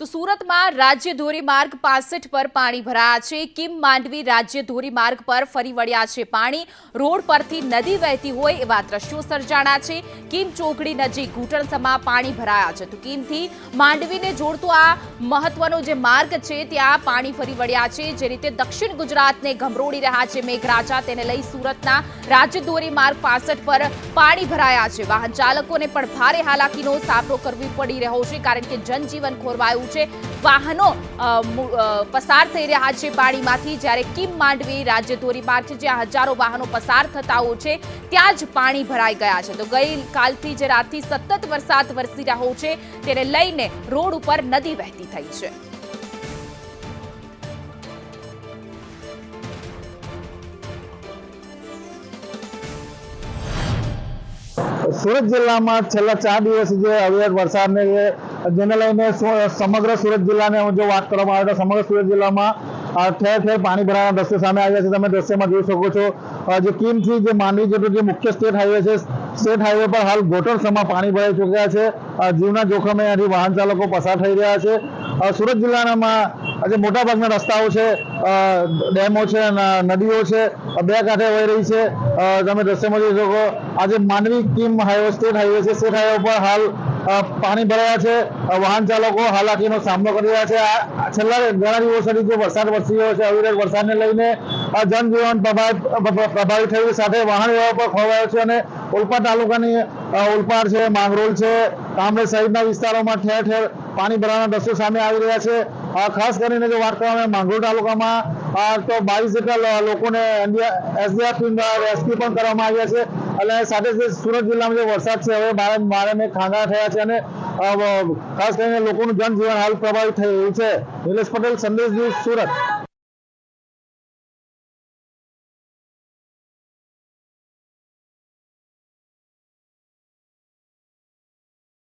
તો સુરતમાં રાજ્ય ધોરીમાર્ગ પાસઠ પર પાણી ભરાયા છે. કિમ માંડવી રાજ્ય ધોરીમાર્ગ પર ફરી વળ્યા છે પાણી. રોડ પરથી નદી વહેતી હોય એવા દ્રશ્યો સર્જાણા છે. કિમ ચોકડી નજીક ઘૂંટણસમાં પાણી ભરાયા છે. તો કિમથી માંડવીને જોડતો આ મહત્વનો જે માર્ગ છે, ત્યાં પાણી ફરી વળ્યા છે. જે રીતે દક્ષિણ ગુજરાતને ગમરોડી રહ્યા છે મેઘરાજા, તેને લઈ સુરતના રાજ્ય ધોરીમાર્ગ પાસઠ પર પાણી ભરાયા છે. વાહન ચાલકોને પણ ભારે હાલાકીનો સામનો કરવી પડી રહ્યો છે, કારણ કે જનજીવન ખોરવાયું છે. વાહનો પસાર થઈ રહ્યા છે પાણીમાંથી. જ્યારે કિમ માંડવી રાજ્ય ધોરીમાર્ગ છે, જ્યાં હજારો વાહનો પસાર થતા હોય છે, ત્યાં જ પાણી ભરાઈ ગયા છે. તો ગઈકાલથી જે રાતથી સતત વરસાદ વરસી રહ્યો છે, તેને લઈને રોડ ઉપર નદી વહેતી થઈ છે. સુરત જિલ્લામાં છેલ્લા ચાર દિવસ જે અવિરત વરસાદને જે જેને લઈને સમગ્ર સુરત જિલ્લાને જો વાત કરવામાં આવે તો સમગ્ર સુરત જિલ્લામાં ઠેર ઠેર પાણી ભરાવાના દ્રશ્ય સામે આવ્યા છે. તમે દ્રશ્યમાં જોઈ શકો છો જે કિમથી જે માંડવી જેટલું જે મુખ્ય સ્ટેટ હાઈવે છે સ્ટેટ હાઈવે પર હાલ ગોટરસમાં પાણી ભરાઈ ચૂક્યા છે. જીવના જોખમે અહીંથી વાહન ચાલકો પસાર થઈ રહ્યા છે. સુરત જિલ્લામાં આજે મોટાભાગના રસ્તાઓ છે ડેમો છે નદીઓ છે, બે કાંઠે વહી રહી છે. તમે દ્રશ્યમાં જોઈ શકો, આજે Mandvi Kim highway state highway છે. સ્ટેટ હાઈવે પર હાલ પાણી ભરાયા છે. વાહન ચાલકો હાલાકીનો સામનો કરી રહ્યા છે. છેલ્લા ઘણા દિવસોથી જે વરસાદ વરસી રહ્યો છે અવિરત વરસાદને લઈને જનજીવન પ્રભાવિત, પ્ર- પ્રભાવિત થયું સાથે વાહન વ્યવહાર પર ખોવાયો છે અને ઓલપાડ તાલુકાની ઉલપાડ છે, માંગરોળ છે, કામરેજ સહિતના વિસ્તારોમાં ઠેર ઠેર પાણી ભરાવાના દ્રશ્યો સામે આવી રહ્યા છે. ખાસ કરીને જો વાત કરવામાં માંગરોળ તાલુકામાં તો બાવીસ જેટલા લોકોને એસડીઆર ટીમ દ્વારા રેસ્ક્યુ પણ કરવામાં આવ્યા છે. અને સાથે જ સુરત જિલ્લામાં જે વરસાદ છે, હવે બારે બારે મેં ખાંગા થયા છે અને ખાસ કરીને લોકોનું જનજીવન હાલ પ્રભાવિત થઈ રહ્યું છે. નિલેશ પટેલ, સંદેશ ન્યૂઝ સુરત.